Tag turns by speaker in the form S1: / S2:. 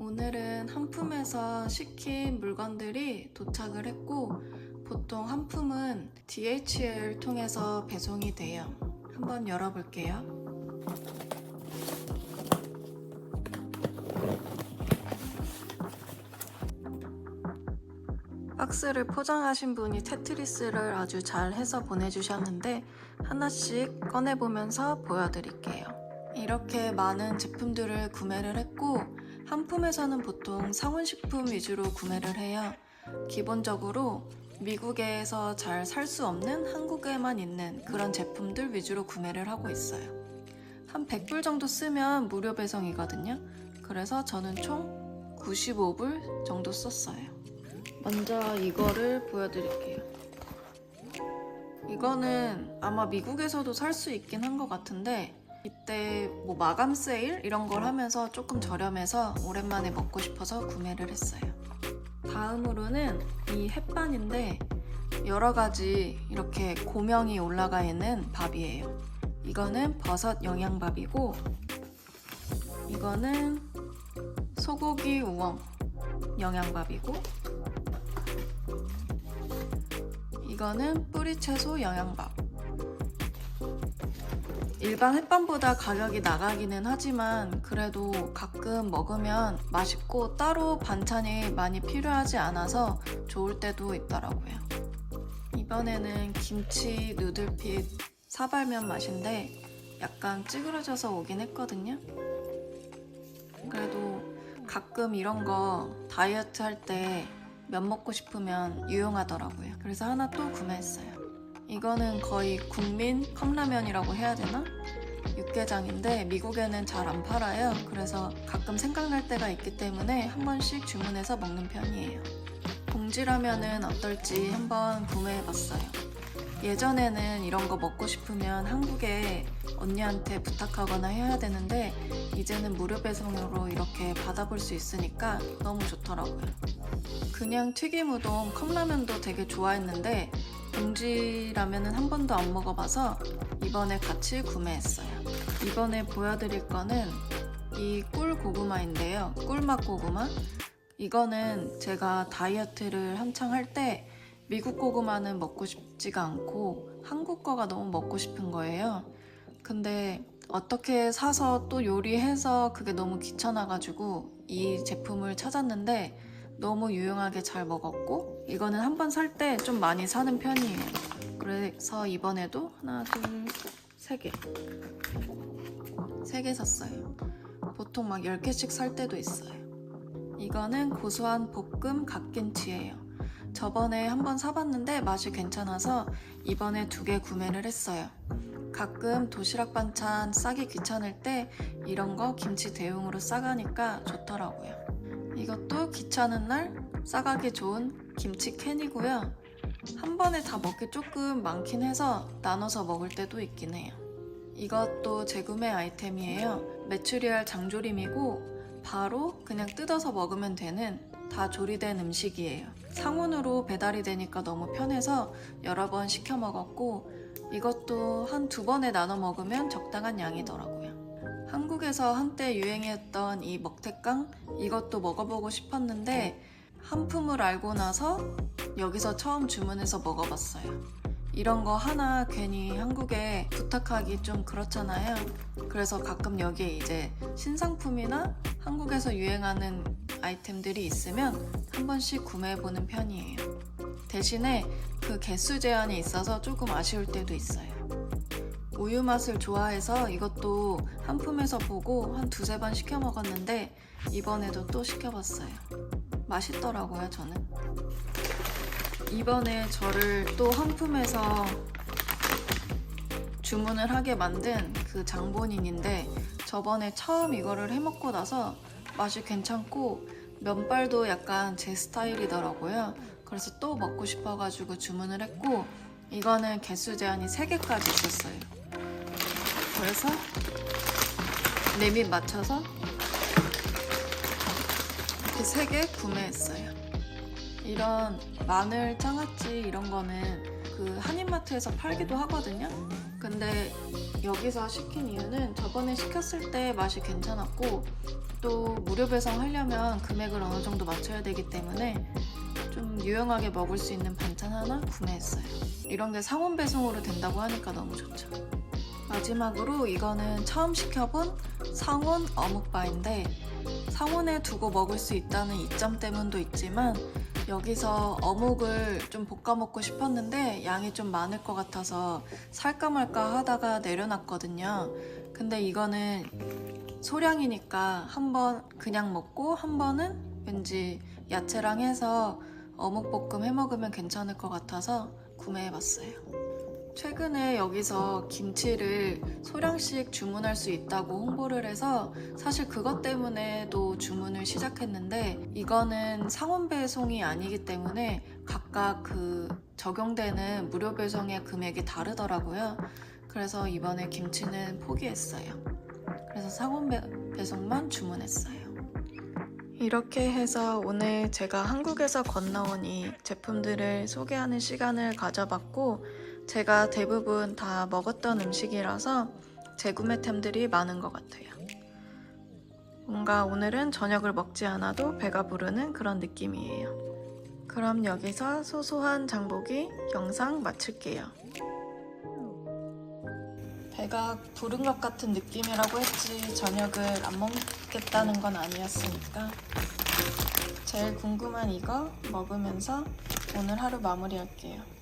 S1: 오늘은 한품에서 시킨 물건들이 도착을 했고 보통 한품은 DHL 통해서 배송이 돼요. 한번 열어볼게요. 박스를 포장하신 분이 테트리스를 아주 잘 해서 보내주셨는데 하나씩 꺼내보면서 보여드릴게요. 이렇게 많은 제품들을 구매를 했고 한 품에서는 보통 상온식품 위주로 구매를 해요. 기본적으로 미국에서 잘 살 수 없는 한국에만 있는 그런 제품들 위주로 구매를 하고 있어요. 한 100불 정도 쓰면 무료 배송이거든요. 그래서 저는 총 95불 정도 썼어요. 먼저 이거를 보여드릴게요. 이거는 아마 미국에서도 살 수 있긴 한 것 같은데 이때 뭐 마감 세일 이런 걸 하면서 조금 저렴해서 오랜만에 먹고 싶어서 구매를 했어요. 다음으로는 이 햇반인데 여러 가지 이렇게 고명이 올라가 있는 밥이에요. 이거는 버섯 영양밥이고 이거는 소고기 우엉 영양밥이고 이거는 뿌리 채소 영양밥. 일반 햇반보다 가격이 나가기는 하지만 그래도 가끔 먹으면 맛있고 따로 반찬이 많이 필요하지 않아서 좋을 때도 있더라고요. 이번에는 김치 누들핏 사발면 맛인데 약간 찌그러져서 오긴 했거든요. 그래도 가끔 이런 거 다이어트 할 때 면 먹고 싶으면 유용하더라고요. 그래서 하나 또 구매했어요. 이거는 거의 국민 컵라면이라고 해야 되나? 육개장인데 미국에는 잘 안 팔아요. 그래서 가끔 생각날 때가 있기 때문에 한 번씩 주문해서 먹는 편이에요. 봉지라면은 어떨지 한번 구매해봤어요. 예전에는 이런 거 먹고 싶으면 한국에 언니한테 부탁하거나 해야 되는데 이제는 무료 배송으로 이렇게 받아볼 수 있으니까 너무 좋더라고요. 그냥 튀김 우동, 컵라면도 되게 좋아했는데 봉지 라면은 한 번도 안 먹어봐서 이번에 같이 구매했어요. 이번에 보여드릴 거는 이 꿀 고구마인데요. 꿀맛 고구마. 이거는 제가 다이어트를 한창 할 때 미국 고구마는 먹고 싶지가 않고 한국 거가 너무 먹고 싶은 거예요. 근데 어떻게 사서 또 요리해서 그게 너무 귀찮아가지고 이 제품을 찾았는데 너무 유용하게 잘 먹었고 이거는 한 번 살 때 좀 많이 사는 편이에요. 그래서 이번에도 하나, 둘, 세 개. 세 개 샀어요. 보통 막 10개씩 살 때도 있어요. 이거는 고소한 볶음 갓김치예요. 저번에 한번 사봤는데 맛이 괜찮아서 이번에 두 개 구매를 했어요. 가끔 도시락 반찬 싸기 귀찮을 때 이런 거 김치 대용으로 싸가니까 좋더라고요. 이것도 귀찮은 날 싸가기 좋은 김치 캔이고요. 한 번에 다 먹기 조금 많긴 해서 나눠서 먹을 때도 있긴 해요. 이것도 재구매 아이템이에요. 메추리알 장조림이고 바로 그냥 뜯어서 먹으면 되는 다 조리된 음식이에요. 상온으로 배달이 되니까 너무 편해서 여러 번 시켜 먹었고 이것도 한 두 번에 나눠 먹으면 적당한 양이더라고요. 한국에서 한때 유행했던 이 먹태깡 이것도 먹어보고 싶었는데 한품을 알고 나서 여기서 처음 주문해서 먹어봤어요. 이런 거 하나 괜히 한국에 부탁하기 좀 그렇잖아요. 그래서 가끔 여기에 이제 신상품이나 한국에서 유행하는 아이템들이 있으면 한 번씩 구매해보는 편이에요. 대신에 그 개수 제한이 있어서 조금 아쉬울 때도 있어요. 우유 맛을 좋아해서 이것도 한 품에서 보고 한 두세 번 시켜 먹었는데 이번에도 또 시켜봤어요. 맛있더라고요, 저는. 이번에 저를 또 한 품에서 주문을 하게 만든 그 장본인인데 저번에 처음 이거를 해 먹고 나서 맛이 괜찮고 면발도 약간 제 스타일이더라고요. 그래서 또 먹고 싶어가지고 주문을 했고 이거는 개수 제한이 3개까지 있었어요. 그래서 리밋 맞춰서 이렇게 3개 구매했어요. 이런 마늘, 장아찌 이런 거는 그 한인마트에서 팔기도 하거든요. 근데 여기서 시킨 이유는 저번에 시켰을 때 맛이 괜찮았고 또 무료 배송하려면 금액을 어느 정도 맞춰야 되기 때문에 좀 유용하게 먹을 수 있는 반찬 하나 구매했어요. 이런 게 상온 배송으로 된다고 하니까 너무 좋죠. 마지막으로 이거는 처음 시켜본 상온 어묵바인데 상온에 두고 먹을 수 있다는 이점 때문도 있지만 여기서 어묵을 좀 볶아 먹고 싶었는데 양이 좀 많을 것 같아서 살까 말까 하다가 내려놨거든요. 근데 이거는 소량이니까 한 번 그냥 먹고 한 번은 왠지 야채랑 해서 어묵볶음 해 먹으면 괜찮을 것 같아서 구매해 봤어요. 최근에 여기서 김치를 소량씩 주문할 수 있다고 홍보를 해서 사실 그것 때문에도 주문을 시작했는데 이거는 상온 배송이 아니기 때문에 각각 그 적용되는 무료 배송의 금액이 다르더라고요. 그래서 이번에 김치는 포기했어요. 그래서 상온 배, 배송만 주문했어요. 이렇게 해서 오늘 제가 한국에서 건너온 이 제품들을 소개하는 시간을 가져봤고 제가 대부분 다 먹었던 음식이라서 재구매템들이 많은 것 같아요. 뭔가 오늘은 저녁을 먹지 않아도 배가 부르는 그런 느낌이에요. 그럼 여기서 소소한 장보기 영상 마칠게요. 배가 부른 것 같은 느낌이라고 했지 저녁을 안 먹겠다는 건 아니었으니까 제일 궁금한 이거 먹으면서 오늘 하루 마무리할게요.